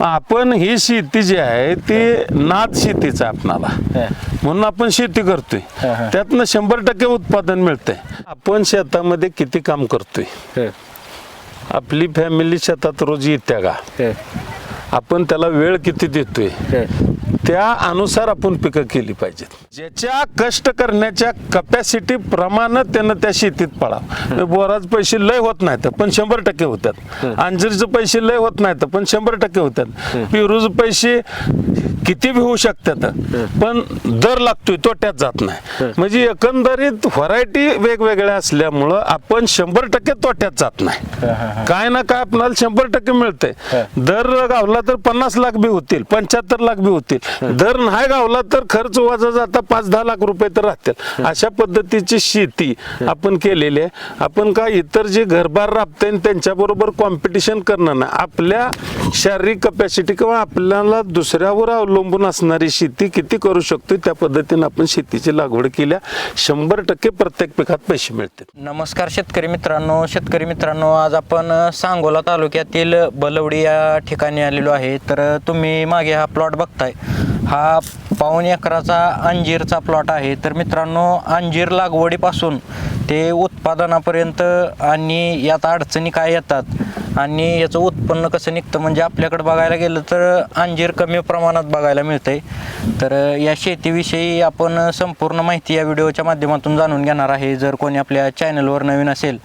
आपण ही शेती जी आहे ती नाद शेतीच आहे आपणाला. म्हणून आपण शेती करतोय. त्यातनं शंभर टक्के उत्पादन मिळतंय. आपण शेतामध्ये किती काम करतोय? आपली फॅमिली शेतात रोज येत्या का? आपण त्याला वेळ किती देतोय? त्या अनुसार आपण पिकं केली पाहिजेत. ज्याच्या कष्ट करण्याच्या कपॅसिटी प्रमाणे त्यानं त्या शेतीत पडावं बोराज पैसे लय होत नाहीत पण शंभर टक्के होतात अंजीरचे पैसे लय होत नाहीत पण शंभर टक्के होतात पेरूज पैसे किती बी होऊ शकतात पण दर लागतोय तोट्यात जात नाही. म्हणजे एकंदरीत व्हरायटी वेगवेगळ्या असल्यामुळं आपण शंभर टक्के तोट्यात जात नाही. काय ना काय आपल्याला शंभर टक्के मिळतंय. दर गावला तर पन्नास लाख बी होतील पंच्याहत्तर लाख बी होतील. दर नाही गावला तर खर्च वाजा जाता पाच दहा लाख रुपये तर राहतील. अशा पद्धतीची शेती आपण केलेली आहे. आपण काय इतर जे घरबार राबते त्यांच्याबरोबर कॉम्पिटिशन करणार नाही. आपल्या शारीरिक कपॅसिटी किंवा आपल्याला दुसऱ्यावर अवलंबून असणारी शेती किती करू शकतो त्या पद्धतीने आपण शेतीची लागवड केल्या. शंभर टक्के प्रत्येक पिकात पैसे मिळते नमस्कार शेतकरी मित्रांनो. शेतकरी मित्रांनो आज आपण सांगोला तालुक्यातील बलवडी या ठिकाणी आलेलो आहे. तर तुम्ही मागे हा प्लॉट बघताय. हा पाऊण एकराचा अंजीरचा प्लॉट आहे. तर मित्रांनो अंजीर लागवडीपासून ते उत्पादनापर्यंत आणि यात अडचणी काय येतात आणि याचं उत्पन्न कसं निघतं म्हणजे आपल्याकडे बघायला गेलं तर अंजीर कमी प्रमाणात बघायला मिळतंय. तर या शेतीविषयी आपण संपूर्ण माहिती या व्हिडिओच्या माध्यमातून जाणून घेणार आहे. जर कोणी आपल्या चॅनलवर नवीन असेल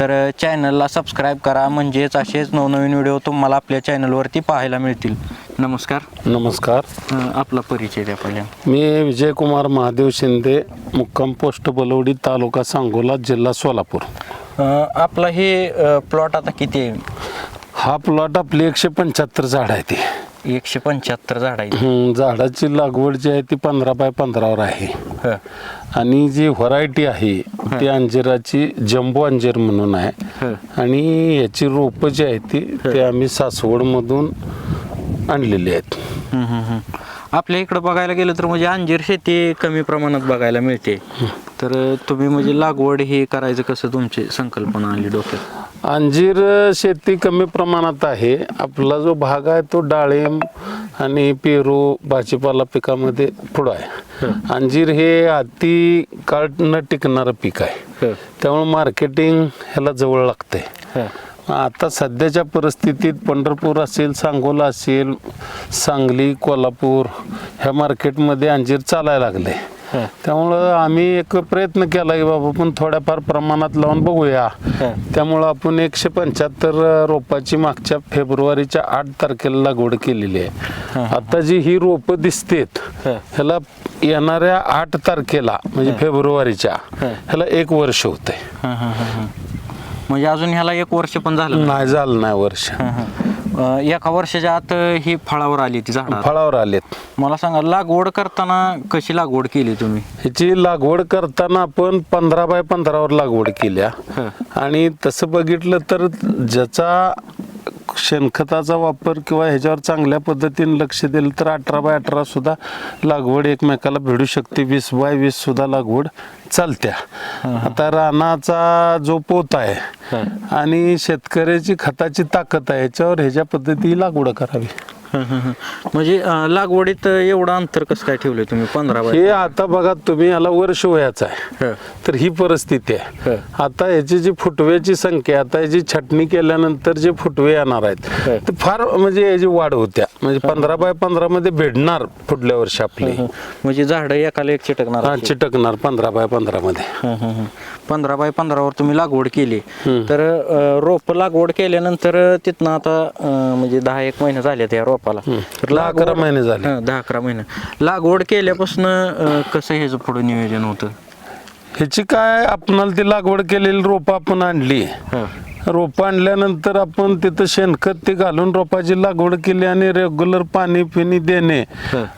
तर चॅनलला सबस्क्राईब करा. म्हणजेच असेच नवनवीन व्हिडिओ तुम्हाला आपल्या चॅनलवरती पाहायला मिळतील. नमस्कार. नमस्कार. अ, आपला परिचय द्या पहिले. मी विजयकुमार महादेव शिंदे मुक्काम पोस्ट बलवडी तालुका सांगोला जिल्हा सोलापूर. अ, आपला हे प्लॉट आता किती आहे? हा प्लॉट आपली एकशे पंच्याहत्तर झाड आहे ती एकशे पंच्याहत्तर झाड आहे हम्म, झाडाची लागवड जी आहे ती पंधरा बाय पंधरावर आहे. ह, आणि जी व्हरायटी आहे ती अंजिराची जम्बो अंजीर म्हणून आहे. ह. आणि याची रोपं जी आहे ती ते आम्ही सासवडमधून आणलेली आहेत. हम्म, हम्म, हम्म. आपल्या इकडं बघायला गेलं तर म्हणजे अंजीर शेती कमी प्रमाणात बघायला मिळते. तर तुम्ही म्हणजे लागवड हे करायचं कसं तुमची संकल्पना आली डोक्यात? अंजीर शेती कमी प्रमाणात आहे. आपला जो भाग आहे तो डाळिंब आणि पेरू भाजीपाला पिकामध्ये पुढं आहे. अंजीर हे अति काळ न टिकणारं पीक आहे. त्यामुळे मार्केटिंग ह्याला जवळ लागतंय. ह, आता सध्याच्या परिस्थितीत पंढरपूर असेल सांगोला असेल सांगली कोल्हापूर ह्या मार्केटमध्ये अंजीर चालायला लागले. त्यामुळं आम्ही एक प्रयत्न केला की बाबा आपण थोड्याफार प्रमाणात लावून बघूया. त्यामुळं आपण एकशे पंच्याहत्तर रोपाची मागच्या फेब्रुवारीच्या आठ तारखेला लागवड केलेली आहे आता जी ही रोपं दिसतेत. ह्याला येणाऱ्या आठ तारखेला म्हणजे फेब्रुवारीच्या ह्याला एक वर्ष होतंय ह, ह, ह, ह. म्हणजे अजून ह्याला एक वर्ष पण झालं नाही. झालं नाही वर्ष. अ, एका वर्षाच्या आत ही फळावर आली ती झाड फळावर आलेत. मला सांगा लागवड करताना कशी लागवड केली तुम्ही? ह्याची लागवड करताना आपण पंधरा बाय पंधरावर लागवड केल्या. ह. आणि तसं बघितलं तर ज्याचा शेणखताचा वापर किंवा ह्याच्यावर चांगल्या पद्धतीने लक्ष दिलं तर अठरा बाय अठरा सुद्धा लागवड एकमेकाला भिडू शकते. वीस बाय वीस सुद्धा लागवड चालत्या. आता रानाचा जो पोत आहे आणि शेतकऱ्याची खताची ताकद आहे ह्याच्यावर ह्याच्या पद्धती लागवड करावी. म्हणजे अ, लागवडीत एवढं अंतर कसं काय ठेवलंय तुम्ही? पंधरा बाय हे आता बघा तुम्ही याला वर्ष वयाचं आहे. ह, तर ही परिस्थिती आहे. आता याची जी फुटव्याची संख्या आता याची छटणी केल्यानंतर जे फुटवे येणार आहेत ते फार म्हणजे याची वाढ होत्या. म्हणजे पंधरा बाय पंधरा मध्ये भेटणार पुढल्या वर्षी आपली. म्हणजे झाड एकाला एक चिटकणार हा, चिटकणार पंधरा बाय पंधरा मध्ये. हं, हं, हं. पंधरा बाय पंधरावर तुम्ही लागवड केली. तर अं, रोप लागवड केल्यानंतर तिथनं आता अं, म्हणजे दहा एक महिने झाले त्या रोपाला अकरा महिने झाले. हं, दहा अकरा महिने. लागवड केल्यापासून अं, कसं ह्याचं पुढे नियोजन होतं? ह्याची काय आपणाला ती लागवड केलेली रोपं आपण आणली. हं, रोपं आणल्यानंतर आपण तिथं शेणखत ते घालून रोपाची लागवड केली आणि रेग्युलर पाणी पिणी देणे.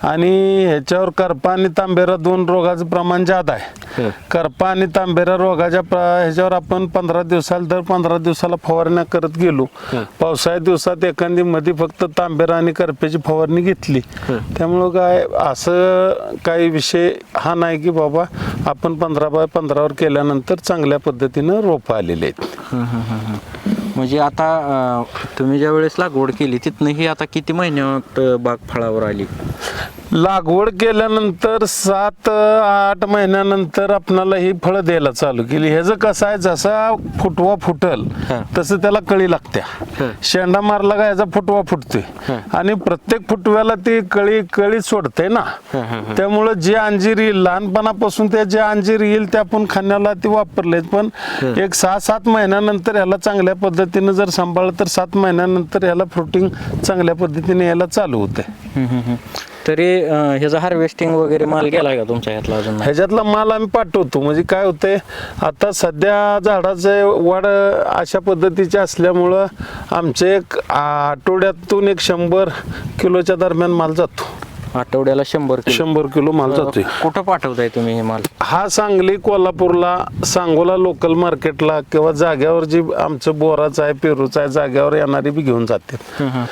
आणि ह्याच्यावर करपा आणि तांबेरा दोन रोगाचं प्रमाण जादा आहे. करपा आणि तांबेरा रोगाच्या ह्याच्यावर आपण पंधरा दिवसाला दर पंधरा दिवसाला फवारण्या करत गेलो. पावसाळ्या दिवसात एखादी मध्ये फक्त तांबेरा आणि करप्याची फवारणी घेतली. त्यामुळं काय असं काही विषय हा नाही की बाबा आपण पंधरा बाय पंधरावर केल्यानंतर चांगल्या पद्धतीनं रोपं आलेले आहेत. Uh, म्हणजे आता अं, तुम्ही ज्या वेळेस लागवड केली तिथनं ही आता किती महिन्यात अं, बाग फळावर आली लागवड केल्यानंतर सात आठ महिन्यानंतर आपणाला ही फळं द्यायला चालू केली ह्याचं कसं आहे जसा फुटवा फुटल हा. तसं त्याला कळी लागत्या हा. शेंडा मारला का ह्याचा फुटवा फुटतोय हा. आणि प्रत्येक फुटव्याला ती कळी कळी सोडते ना हा, हा, हा. त्यामुळं जे अंजीर येईल लहानपणापासून त्या जे अंजीर येईल ते आपण खाण्याला ती वापरले पण एक सहा सात महिन्यानंतर ह्याला चांगल्या पद्धतीनं जर सांभाळलं तर सात महिन्यानंतर ह्याला फ्रुटिंग चांगल्या पद्धतीने यायला चालू होते. तरी ह्याचं हार्वेस्टिंग वगैरे माल गेलाय का तुमच्या ह्यातला अजून? ह्याच्यातला माल आम्ही पाठवतो म्हणजे काय होतंय आता सध्या झाडाचे वाढ अशा पद्धतीचे असल्यामुळं आमचे एक आठवड्यातून एक शंभर किलोच्या दरम्यान माल जातो आठवड्याला शंभर किलो. शंभर किलो माल जातोय. कुठं पाठवताय तुम्ही हे माल? हा सांगली कोल्हापूरला सांगोला लोकल मार्केटला किंवा जाग्यावर जी आमचं बोराचं आहे पेरूचं आहे जाग्यावर येणारी बी घेऊन जाते.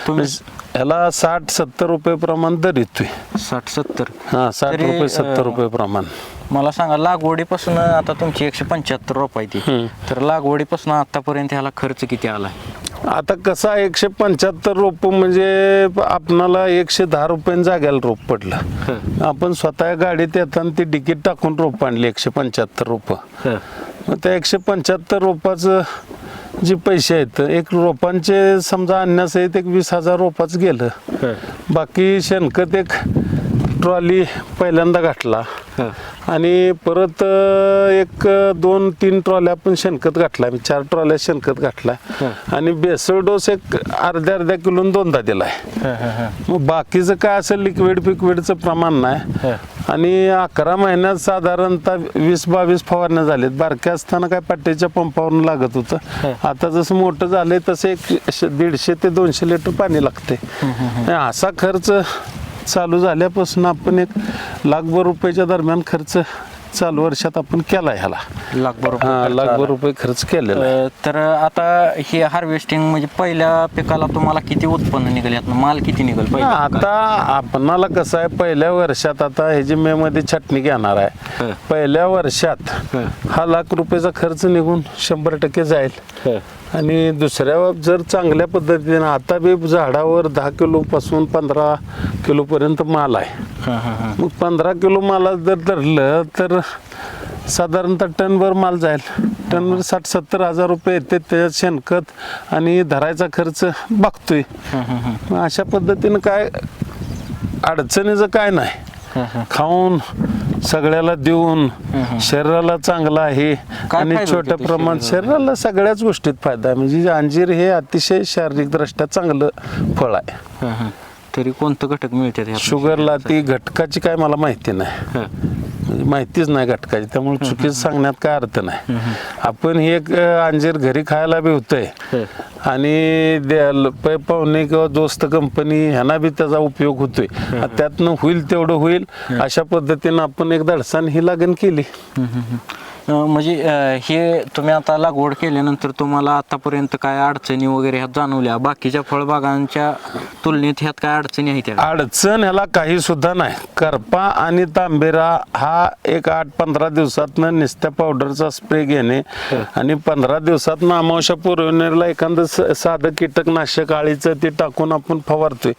तुम्ही ह्याला साठ सत्तर रुपये प्रमाण दर येतोय. साठ सत्तर हा साठ तरी, रुपये सत्तर अं, रुपये प्रमाण. मला सांगा लागवडीपासून आता तुमची एकशे पंच्याहत्तर रोप आहे ती. हम्म. तर लागवडीपासून आतापर्यंत ह्याला खर्च किती आलाय? आता कसं एकशे पंच्याहत्तर रोप म्हणजे आपणाला एकशे दहा रुपयांनी जाग्याला रोप पडलं. आपण स्वतः गाडीत येताना ती तिकीट टाकून रोप आणली एकशे पंच्याहत्तर रोप. मग त्या एकशे पंच्याहत्तर रोपाचं जे पैसे आहेत एक रोपांचे समजा आणण्यासहित एक वीस हजार रोपाच गेलं. बाकी शेणखत एक ट्रॉली पहिल्यांदा गाठला आणि परत एक दोन तीन ट्रॉल्या आपण शेणखत घातला आम्ही. चार ट्रॉल्या शेणखत घातला. आणि बेसळ डोस एक अर्ध्या अर्ध्या किलो दोनदा दिलाय. मग बाकीचं काय असेल लिक्विड फिक्विडचं प्रमाण नाही. आणि अकरा महिन्यात साधारणतः वीस बावीस फवारण्या झालेत. बारक्या असताना काय पट्ट्याच्या पंपावरून लागत होतं. आता जसं मोठं झालंय तसं एक दीडशे ते दोनशे लिटर पाणी लागते असा खर्च चालू झाल्यापासून आपण एक लाखभर रुपयाच्या दरम्यान खर्च चालू वर्षात आपण केला ह्याला लाख हा बरोबर लाखभर रुपये खर्च केलेला आहे. तर आता हे हार्वेस्टिंग म्हणजे पहिल्या पिकाला तुम्हाला किती उत्पन्न निघेल यातनं माल किती निघेल आता आपणाला कसं आहे पहिल्या वर्षात आता ह्याची मे मध्ये छटणी घेणार आहे हं. पहिल्या वर्षात हं. हा लाख रुपयाचा खर्च निघून शंभर टक्के जाईल? आणि दुसऱ्या जर चांगल्या पद्धतीने आता बी झाडावर दहा किलो पासून पंधरा किलो पर्यंत माल आहे हं, हं, हं. मग पंधरा किलो माला जर धरलं तर साधारणतः टनभर माल जाईल टनभर साठ सत्तर हजार रुपये येते त्याच्यात शेणखत आणि धरायचा खर्च बघतोय हं, हं, हं. अशा पद्धतीनं काय अडचणीचं काय नाही. खाऊन सगळ्याला देऊन शरीराला चांगलं आहे आणि छोट्या प्रमाणात शरीराला? सगळ्याच गोष्टीत फायदा आहे म्हणजे अंजीर हे अतिशय शारीरिकदृष्ट्या चांगलं फळ आहे. तरी कोणतं घटक मिळते? शुगरला ती घटकाची काय मला माहिती नाही. हं. म्हणजे माहितीच नाही घटकाची त्यामुळे चुकीचं सांगण्यात काय अर्थ नाही. आपण हे एक अं, अंजीर घरी खायला बी होतंय हं. आणि पै पाहुणे किंवा दोस्त कंपनी ह्यांना बी त्याचा उपयोग होतोय. त्यातनं होईल तेवढं होईल. अशा पद्धतीनं आपण एक धडसान ही लागण केली. हं, हं, हं. म्हणजे हे तुम्ही आता लागवड केल्यानंतर तुम्हाला आतापर्यंत काय अडचणी वगैरे ह्यात जाणवल्या? बाकीच्या फळबागांच्या तुलनेत ह्यात काय अडचणी आहेत त्या? अडचण ह्याला काही सुद्धा नाही. करपा आणि तांबेरा हा एक आठ पंधरा दिवसातनं निस्त्या पावडरचा स्प्रे घेणे आणि पंधरा दिवसातनं अमावश्या पूर्वनेरला एखादं साधं कीटकनाशक आळीचं ते टाकून आपण फवारतोय.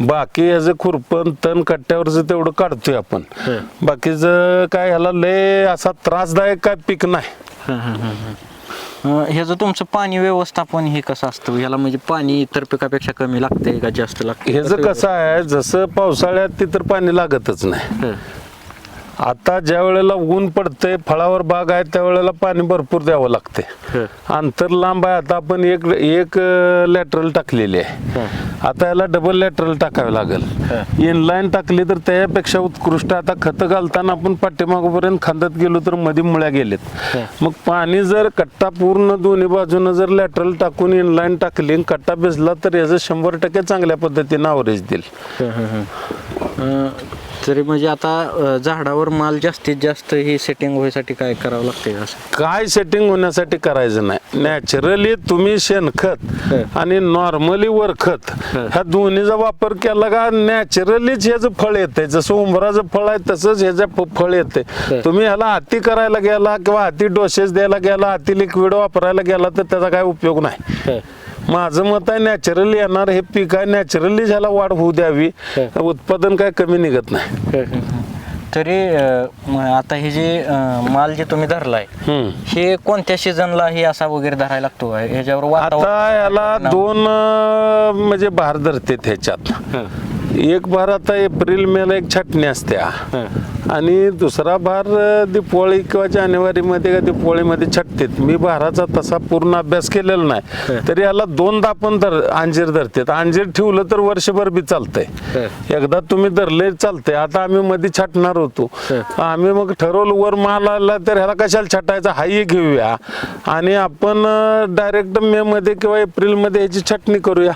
बाकी ह्याचं खुरपण तण कट्ट्यावरचं तेवढं काढतोय आपण. बाकीचं काय ह्याला लय असा त्रासदायक काय पीक नाही हं, हं, हं, हं. ह्याचं तुमचं पाणी व्यवस्थापन हे कसं असतं ह्याला म्हणजे पाणी इतर पिकापेक्षा कमी लागते का जास्त लागते ह्याचं कसं आहे जसं पावसाळ्यात तिथं पाणी लागतच नाही हं. आता ज्या वेळेला ऊन पडतंय फळावर बाग आहे त्या वेळेला पाणी भरपूर द्यावं लागते. अंतर लांब आहे आता आपण एक एक लॅटरल टाकलेली आहे. आता याला डबल लॅटरल टाकावे लागेल. इनलाईन टाकली तर त्यापेक्षा उत्कृष्ट. आता खतं घालताना आपण पाठीमागोपर्यंत खांदत गेलो तर मध्ये मुळ्या गेलेत. मग पाणी जर कट्टा पूर्ण दोन्ही बाजूनं जर लॅटरल टाकून इनलाईन टाकली कट्टा भिजला तर याचं शंभर टक्के चांगल्या पद्धतीनं अवरेज देईल. तरी म्हणजे आता अं, झाडावर माल जास्तीत जास्त ही सेटिंग व्हायसाठी काय करावं लागते असं? काय सेटिंग होण्यासाठी करायचं नाही. नॅचरली तुम्ही शेणखत आणि नॉर्मली वरखत ह्या दोन्हीचा वापर केला का नॅचरलीच ह्याचं फळ येते जसं उंबराचं फळ आहे तसंच ह्याचं फ- फळ येते तुम्ही ह्याला हाती करायला गेला किंवा हाती डोसेस द्यायला गेला हाती लिक्विड वापरायला गेला तर त्याचा काय उपयोग नाही. माझं मत आहे नॅचरली येणार हे पीक आहे नॅचरली ह्याला वाढ होऊ द्यावी. उत्पादन काय कमी निघत नाही. तरी अं, म- आता हे जे अं, माल जे तुम्ही धरलाय हम्म. हे कोणत्या सीझनला हे असा वगैरे धरायला लागतो? ह्याच्यावर आता वातावरण याला दोन अं, म्हणजे भार धरते ह्याच्यात. एक भार आता एप्रिल मेला एक छाटणी असत्या. आणि दुसरा भार अं, दिपोळी किंवा जानेवारीमध्ये का दिपोळीमध्ये छटतात. मी भाराचा तसा पूर्ण अभ्यास केलेला नाही. तरी याला दोनदा पण धर अंजीर धरतात. अंजीर ठेवलं तर वर्षभर बी चालतंय. एकदा तुम्ही धरले चालतंय. आता आम्ही मध्ये छाटणार होतो. आम्ही मग ठरवलं वर माल आला तर ह्याला कशाला छटायचा? हाही घेऊया. आणि आपण डायरेक्ट मे मध्ये किंवा एप्रिलमध्ये ह्याची छटणी करूया.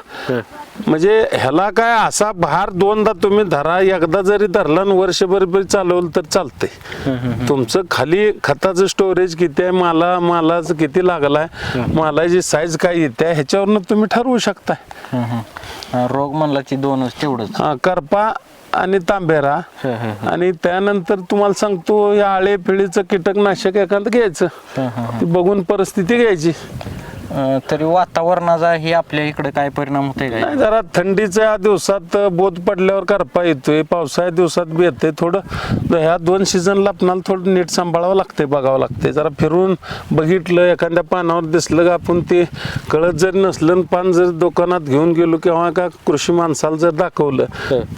म्हणजे ह्याला काय असा भार दोनदा तुम्ही धरा एकदा जरी धरला आणि वर्षभर चालवलं तर चालतंय. तुमचं खाली खताचं स्टोरेज किती आहे माला मालाचं किती लागलाय मालाची साईज काय येते ह्याच्यावरनं तुम्ही ठरवू शकताय. रोग म्हणला की दोनच तेवढंच. हा, करपा आणि तांबेरा. आणि त्यानंतर तुम्हाला सांगतो या आळे पिढीचं कीटकनाशक एखादं घ्यायचं. ती बघून परिस्थिती घ्यायची. अं, तरी वातावरणाचा हे आपल्या इकडे काय परिणाम होतोय काय? नाही जरा थंडीच्या दिवसात बोध पडल्यावर करपा येतोय पावसाळ्या दिवसात बी येते थोडं ह्या दोन सीझनला आपणाला थोडं नीट सांभाळावं लागतंय बघावं लागतंय. जरा फिरून बघितलं एखाद्या पानावर दिसलं का आपण ते कळत जरी नसलं आणि पान जर दुकानात घेऊन गेलो किंवा का कृषी माणसाला जर दाखवलं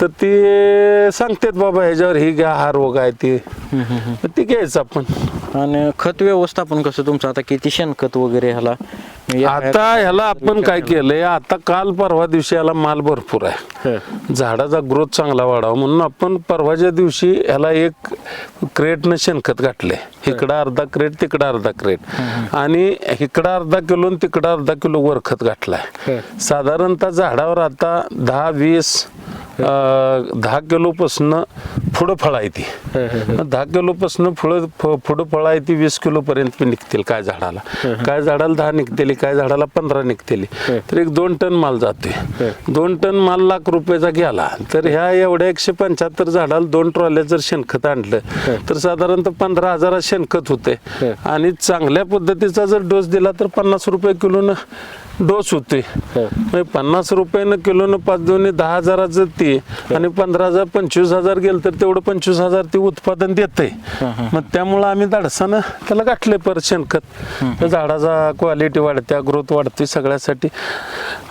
तर ते सांगतात बाबा ह्याच्यावर ही घ्या हा रोग आहे ते. ते घ्यायचं आपण. आणि खत व्यवस्थापन कसं तुमचं? आता किती शेणखत वगैरे ह्याला आता ह्याला आपण काय केलंय? आता काल परवा दिवशी याला माल भरपूर आहे. झाडाचा ग्रोथ चांगला वाढावा म्हणून आपण परवाच्या दिवशी ह्याला एक क्रेटनं शेणखत घातले इकडं अर्धा क्रेट तिकडं अर्धा क्रेट. आणि इकडं अर्धा किलो तिकडं अर्धा किलो वर खत घातलाय. साधारणतः झाडावर आता दहा वीस दहा किलोपासून पुढं फळ आहे ती दहा किलोपासून फळं पुढं फळ आहे ती वीस किलो पर्यंत निघतील काय झाडाला. काय झाडाला दहा निघतेली काय झाडाला पंधरा निघतेली. तर एक दोन टन माल जातोय. दोन टन माल लाख रुपयाचा गेला. तर ह्या एवढ्या एकशे पंच्याहत्तर झाडाला दोन ट्रॉल्या जर शेणखत आणलं तर साधारणतः पंधरा हजारात शेणखत होते आणि चांगल्या पद्धतीचा जर डोस दिला तर पन्नास रुपये किलोनं डोस होते. म्हणजे पन्नास रुपयानं किलोनं पाच दोन्ही दहा हजाराचं ते आणि पंधरा हजार पंचवीस हजार गेलं तर तेवढं पंचवीस हजार ते उत्पादन देते मग त्यामुळं आम्ही धाडसानं त्याला गाठले परत शेणखत. झाडाचा क्वालिटी वाढते ग्रोथ वाढते सगळ्यासाठी.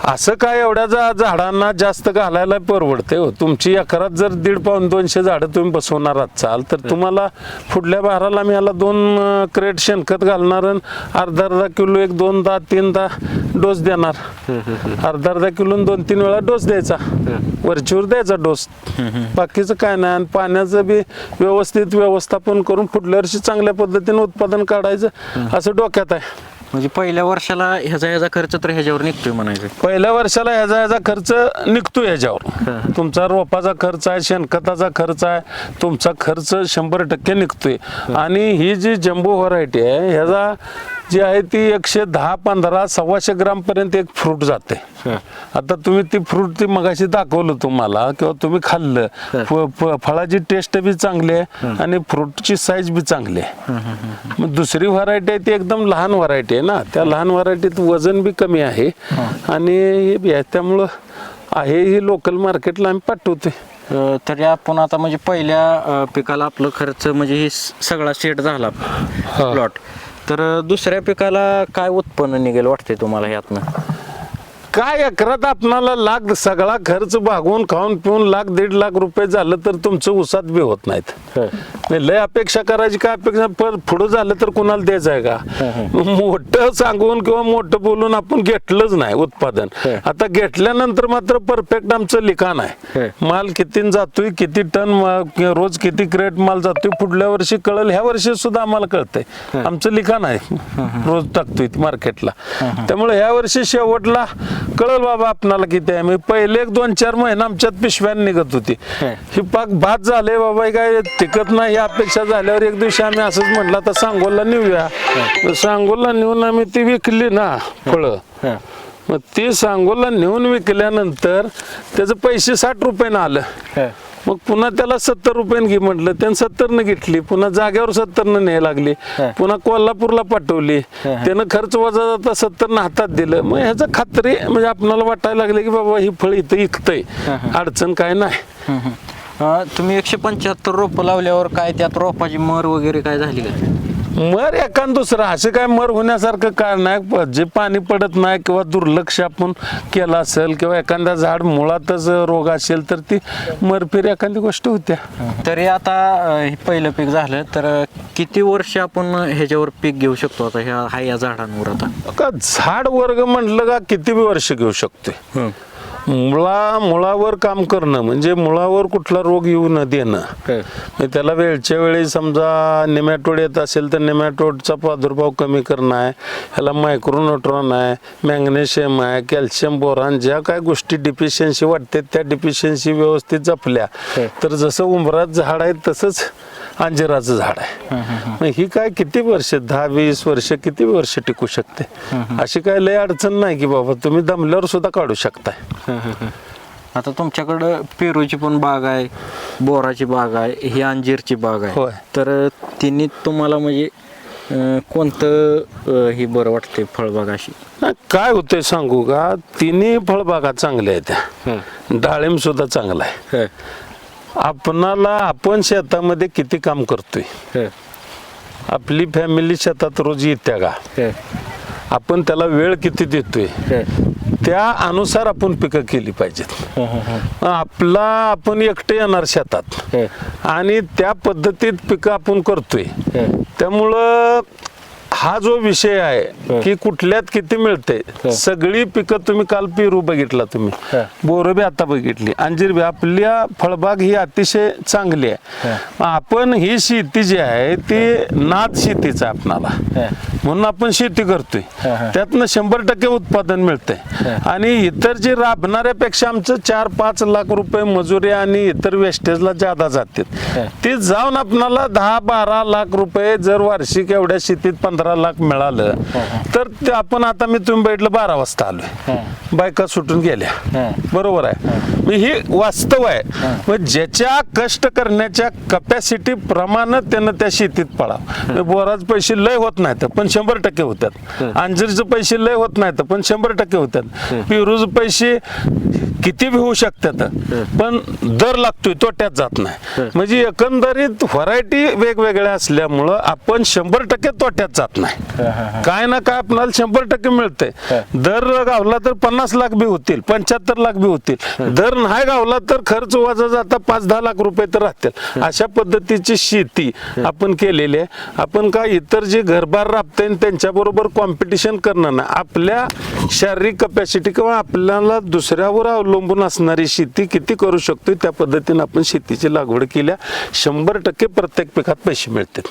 असं काय एवढ्या झाडांना जास्त घालायला परवडते हो. तुमची एकरात जर दीड पाऊन दोनशे झाडं तुम्ही बसवणार असाल तर तुम्हाला पुढल्या बाराला आम्ही याला दोन क्रेट शेणखत घालणार अर्धा अर्धा किलो एक दोनदा तीनदा डोस देणार. अर्धा अर्धा किलो दोन तीन वेळा डोस द्यायचा. वरचीवर द्यायचा डोस. बाकीचं काय नाही. आणि पाण्याचं बी व्यवस्थित व्यवस्थापन करून पुढल्या वर्षी चांगल्या पद्धतीने उत्पादन काढायचं असं डोक्यात आहे. म्हणजे पहिल्या वर्षाला ह्याचा ह्याचा खर्च तर ह्याच्यावर निघतोय म्हणायचं. पहिल्या वर्षाला ह्याचा ह्याचा खर्च निघतो ह्याच्यावर. तुमचा रोपाचा खर्च आहे शेणखताचा खर्च आहे तुमचा खर्च शंभर टक्के निघतोय. आणि ही जी जम्बो व्हरायटी आहे ह्याचा जी आहे ती एकशे दहा पंधरा सव्वाशे ग्राम पर्यंत एक फ्रूट जाते. आता तुम्ही ती फ्रूट ती मगाशी दाखवलं तुम्हाला किंवा तुम्ही खाल्लं. फ- फ- फळाची टेस्ट बी चांगली आहे आणि फ्रूटची साईज बी चांगली आहे. मग दुसरी व्हरायटी आहे ती एकदम लहान व्हरायटी आहे ना. त्या लहान व्हरायटीत वजन बी कमी आहे. आणि हे बी आहे त्यामुळं आहे ही लोकल मार्केटला आम्ही पाठवतोय. अं, तरी आपण आता म्हणजे पहिल्या अं, पिकाला आपलं खर्च म्हणजे हे स- सगळा सेट झाला प्लॉट तर दुसऱ्या पिकाला काय उत्पन्न निघेल वाटते तुम्हाला यातनं काय एकरात आपणाला लाख सगळा खर्च भागवून खाऊन पिऊन लाख दीड लाख रुपये झालं तर तुमचं उसात बी होत नाहीत. नाही, लय अपेक्षा करायची काय अपेक्षा? पण पुढं झालं तर कुणाला द्यायचं आहे का? मोठं सांगून किंवा मोठं बोलून आपण घेतलंच नाही उत्पादन. आता घेतल्यानंतर मात्र परफेक्ट आमचं लिखाण आहे. माल किती जातोय किती टन रोज किती क्रेट माल जातोय पुढल्या वर्षी कळल ह्या वर्षी सुद्धा आम्हाला कळतंय. आमचं लिखाण आहे. रोज टाकतोय मार्केटला त्यामुळे ह्या वर्षी शेवटला कळल बाबा आपणाला किती आहे? मी पहिले एक दोन चार महिने आमच्यात पिशव्यान निघत होती. हं. पाक भात झाले बाबा काय टिकत नाही. ही अपेक्षा झाल्यावर एक दिवशी आम्ही असंच म्हटलं आता सांगोला नेऊया. मग सांगोला नेऊन आम्ही ती विकली ना फळं. मग ती सांगोला नेऊन विकल्यानंतर त्याचं पैसे साठ रुपयानं आलं. मग पुन्हा त्याला सत्तर रुपयानं घे म्हटलं त्यानं सत्तरनं घेतली पुन्हा जागेवर सत्तरनं न्याय लागली. पुन्हा कोल्हापूरला पाठवली. त्यानं खर्च वजा जाता सत्तरनं हातात दिलं. मग ह्याचं खात्री म्हणजे आपणाला वाटायला लागलं की बाबा ही फळ इथं इकतंय. अडचण काय नाही. तुम्ही एकशे पंच्याहत्तर रोपं लावल्यावर काय त्यात रोपाची मर वगैरे काय झाली का? मर एकान दुसरं. असं काय मर होण्यासारखं काय नाही. जे पाणी पडत नाही किंवा दुर्लक्ष आपण केलं असेल किंवा एखादा झाड मुळातच रोग असेल तर ती मरफिर एखादी गोष्ट होत्या. तरी आता हे पहिलं पीक झालं तर किती वर्ष आपण ह्याच्यावर पीक घेऊ शकतो आता ह्या हा या झाडांवर आता? का झाड वर्ग म्हटलं का किती वर्ष घेऊ शकतोय? मुळा मुळावर काम करणं म्हणजे मुळावर कुठला रोग येऊ न देणं. मग त्याला वेळच्या वेळी समजा नेमॅटोड येत असेल तर नेमॅटोडचा प्रादुर्भाव कमी करणं आहे ह्याला मायक्रोन्युट्रॉन आहे मॅग्नेशियम आहे कॅल्शियम बोरान ज्या काय गोष्टी डिफिशियन्सी वाटते त्या डिफिशियन्सी व्यवस्थित जपल्या. तर जसं उंबरात झाड आहे तसंच अंजिराचं झाड आहे. मग ही काय किती वर्ष दहा वीस वर्ष किती वर्ष टिकू शकते? अशी काय लय अडचण नाही की बाबा तुम्ही दमल्यावर सुद्धा काढू शकताय. आता तुमच्याकडं पेरूची पण बाग आहे बोराची बाग आहे ही अंजीरची बाग आहे. होय. तर तिन्ही तुम्हाला म्हणजे अं, कोणतं ही बरं वाटते फळबाग अशी? नाही, काय होतंय सांगू का? तिन्ही फळबागा चांगल्या आहेत त्या. डाळिंब सुद्धा चांगला आहे. आपणाला आपण शेतामध्ये किती काम करतोय? आपली फॅमिली शेतात रोज येत्या का? आपण त्याला वेळ किती देतोय? त्या अनुसार आपण पिकं केली पाहिजेत. आपला आपण एकटे येणार शेतात. आणि त्या पद्धतीत पिकं आपण करतोय. त्यामुळं हा जो विषय आहे की कुठल्यात किती मिळते? सगळी पिकं तुम्ही काल पेरू बघितला तुम्ही. बोरं बी आता बघितली. अंजीर बी आपल्या फळबाग ही अतिशय चांगली आहे. आपण ही शेती जी आहे ती नाद शेतीच आहे आपणाला म्हणून आपण शेती करतोय. त्यातनं शंभर टक्के उत्पादन मिळतंय. आणि इतर जे राबणाऱ्यापेक्षा आमचं चार पाच लाख रुपये मजुरी आणि इतर वेस्टेजला जादा जातात. ते जाऊन आपणाला दहा बारा लाख रुपये जर वार्षिक एवढ्या शेतीत पंधरा लाख मिळालं तर ते आपण आता मी तुम्ही बैठलं बारा वाजता आलोय. बायका सुटून गेल्या. बरोबर आहे. ही. वास्तव आहे. मग ज्याच्या कष्ट करण्याच्या कपॅसिटी प्रमाणे त्यानं त्या शेतीत पडावं. बोराज पैसे लय होत नाहीत पण शंभर टक्के होतात अंजीरचे पैसे लय होत नाहीत पण शंभर टक्के होतात पेरूज पैसे किती बी होऊ शकतात पण दर लागतोय तोट्यात जात नाही. म्हणजे एकंदरीत व्हरायटी वेगवेगळ्या असल्यामुळं आपण शंभर टक्के तोट्यात जात. नाही. काय ना काय आपल्याला शंभर टक्के मिळतंय. दर गावला तर पन्नास लाख बी होतील पंच्याहत्तर लाख बी होतील. दर नाही गावला तर खर्च वाजा जाता पाच दहा लाख रुपये तर राहतील. अशा पद्धतीची शेती आपण केलेली आहे. आपण काय इतर जे घरबार राबते त्यांच्या बरोबर कॉम्पिटिशन करणं ना आपल्या शारीरिक कपॅसिटी किंवा आपल्याला दुसऱ्यावर अवलंबून असणारी शेती किती करू शकतो त्या पद्धतीने आपण शेतीची लागवड केल्या. शंभर टक्के प्रत्येक पिकात पैसे मिळतात